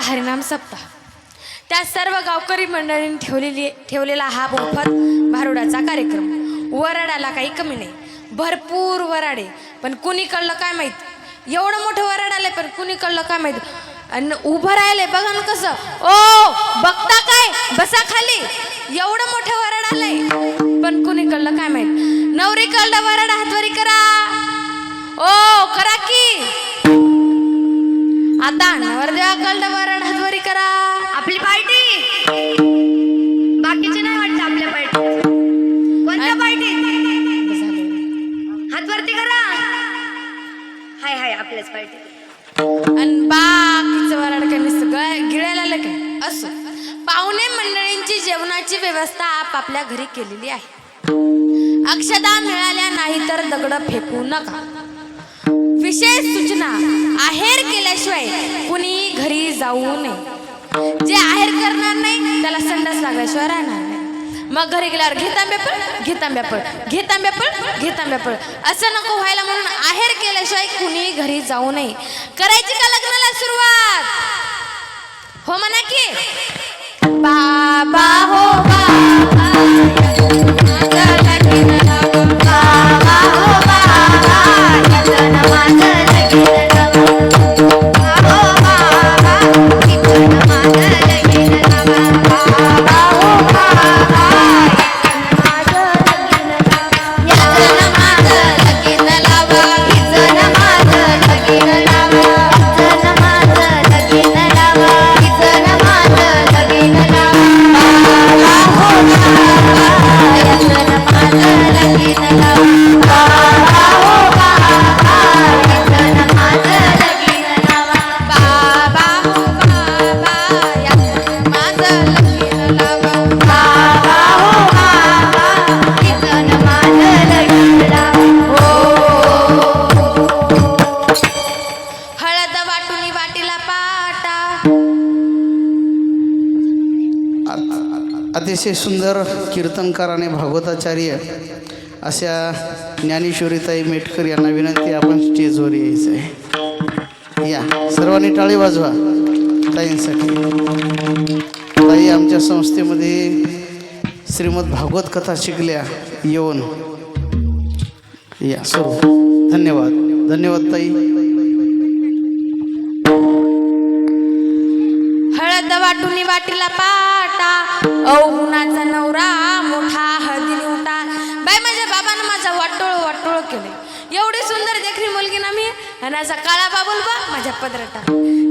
हा हरिनाम सप्ताह त्या सर्व गावकरी मंडळींनी ठेवलेली ठेवलेला हा मोफत भारुडाचा कार्यक्रम. वराडाला काही कमी नाही. भरपूर वराडे पण कुणी कळलं काय माहीत? एवढं मोठं वराड आलंय पण कुणी कळलं काय माहीत? आणि उभं राहिलंय बघा ना कसं. ओ बघता काय? बसा खाली. एवढं मोठं वराड आलंय पण कुणी कळलं काय माहीत? नवरी कळलं वराड हातवरी करा. ओ करा आता नवरदेवा कळलं वराड हातवरी करा. आपली पार्टी? बाकीचे नाही वाटत आपल्या पार्टी कोणत्या पार्टी हात वरती करा. हाय हाय आपल्याच पार्टी आणि बाकीचं वराड काय नुसतं गळ गिळायला आलं काय? असो. पाहुणे मंडळींची जेवणाची व्यवस्था आपापल्या घरी केलेली आहे. अक्षदा मिळाल्या नाही तर दगड फेकू नका. विशेष सूचना. आहेर केल्याशिवाय कुणी घरी जाऊ नये. जे आहेर करणार नाही त्याला संडास लागल्याशिवाय राहणार नाही. मग घरी गेल्यावर घे तांब्यापळ घे तांब्यापळ घे असं नको व्हायला म्हणून आहेर केल्याशिवाय कुणी घरी जाऊ नये. करायची का लग्नाला सुरुवात? हो म्हणा की. बाबा हो. अतिशय सुंदर कीर्तनकाराने भागवताचार्य अशा ज्ञानेश्वरीताई मेटकर यांना विनंती आपण स्टेजवर यायचं आहे. या सर्वांनी टाळी वाजवा ताईंसाठी. ताई आमच्या संस्थेमध्ये श्रीमद भागवत कथा शिकल्या येऊन. या सुरू. धन्यवाद. धन्यवाद ताई. हळद वाटून वाटीला पाटा औ केले एवढी सुंदर देखणी मुलगी ना मी आणि असा काळा बाबुल बा माझ्या पदराटा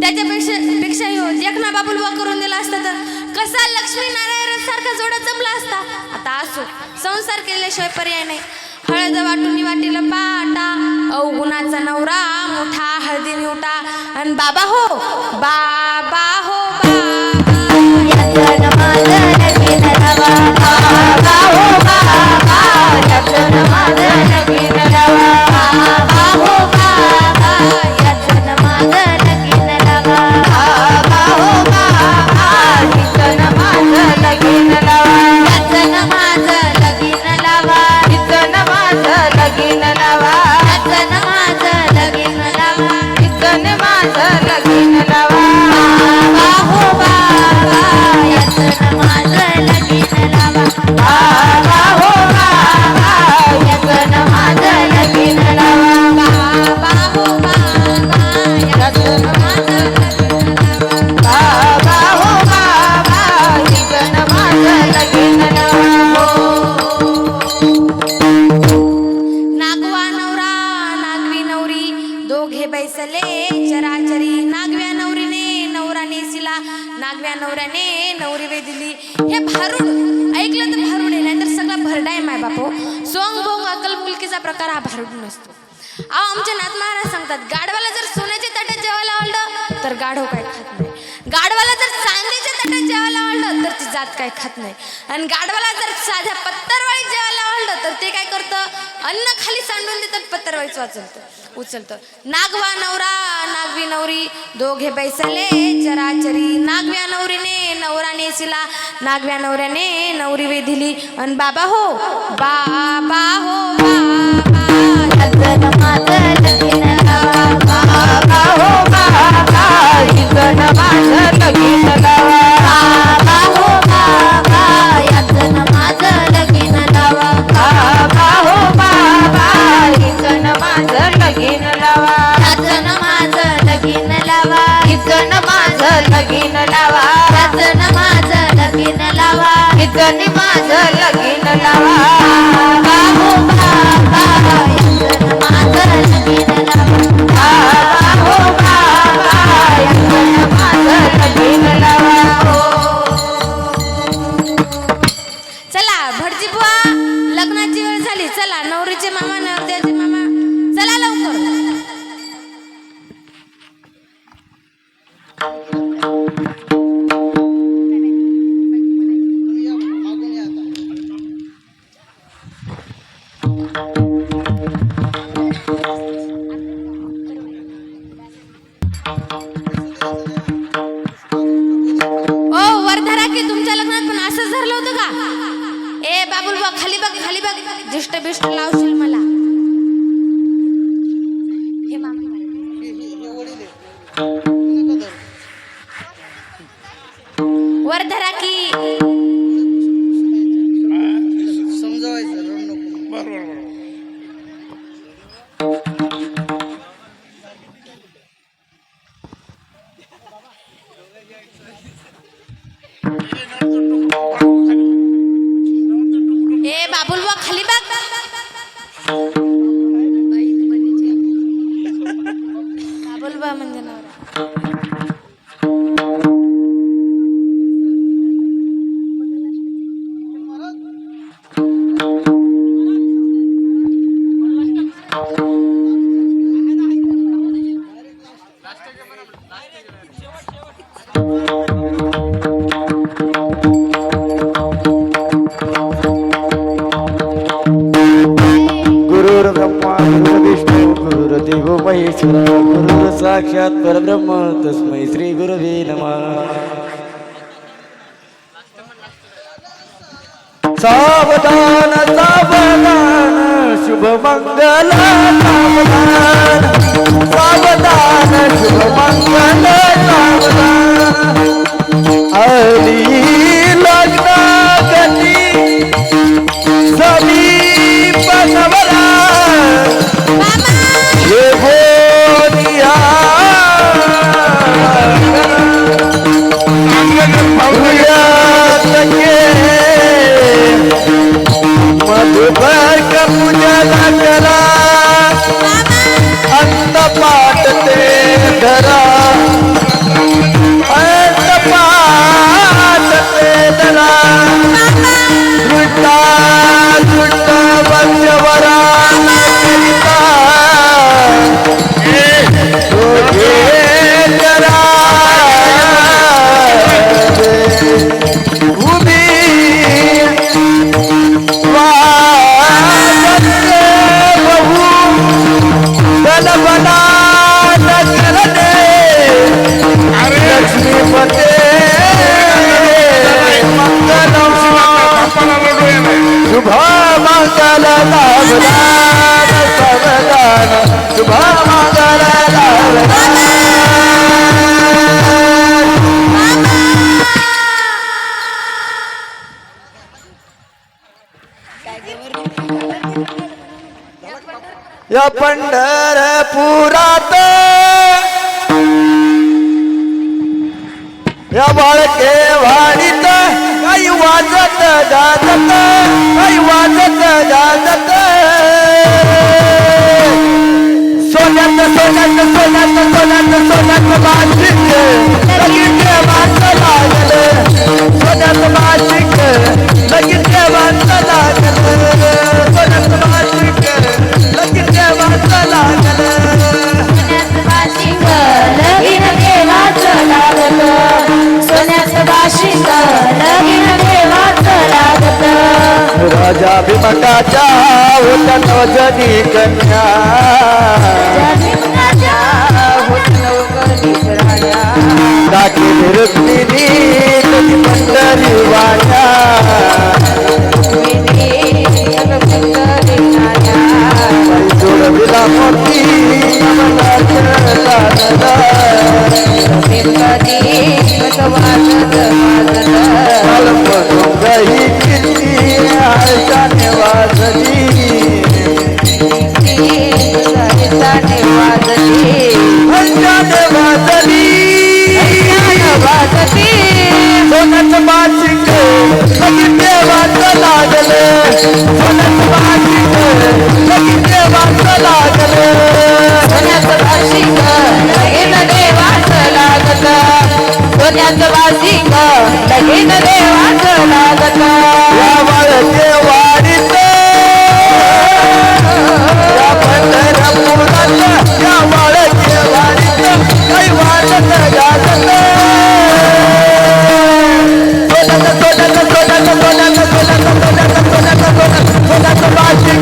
त्याच्यापेक्षा पेक्षा ह्यो देखना बाबुलबा करून दिला असता तर कसा लक्ष्मी नारायण सारखा जोडा जमला असता? आता असो संसार केल्याशिवाय पर्याय नाही. हळद वाटून वाटीला पाटा अवगुणाचा नवरा मोठा हळदी निवटा. आणि बाबा हो बाबा हो अकल प्रकार हा भारूड नसतो. अहो आमचे नाथ महाराज सांगतात गाढवाला जर सोन्याच्या ताटात जेवायला आवडलं तर गाढव काय खात नाही. गाढवाला जर चांदीच्या ताटात जेवायला आवडलं तर ती जात काय खात नाही. आणि गाढवाला जर साध्या पत्तरवाळीत जेवायला आवडलं तर ते काय करतं? अन्न खाली सांडून देतात पत्तरवाळीच वाचलतं उचलतं. नागवा नवरा नागवी नवरी दोघे बैसले चराचरी. नागव्या नवरी नवरा नेसिला नागव्या नवऱ्याने नवरी वेधिली. अन बाबा हो बाबा हो बाबा. बाबा हो बाबा. माझं लगीन बाबुल गुरुर्देव साक्षात परब्रह्म तस्मै श्री गुरुवे नमः। सावधान सावधान शुभ मंगल सावधान। सावधान मंगल लाभदान सावधान शुभ मंगल लाभदान या पंढरपुरात या बाळके वाणीत काही वाजत गाजत काही वाजत गाजत सोन्यात सोन्यात सोन्यात सोन्यात सोन्यात मासिक लगीत माणसं लागलं. सोन्यात मासिक लगीत माणसं लागलं. বাঁচাও তন যদি কন্যা लिंग लगीन देवाच लागत वाळते वाडीत या पंढरपुरात या वाळते वाडीत काही वाटत जागत सोनत सोनत सोनत सोनत सोनत सोनत सोनत सोनत सोनत बाजी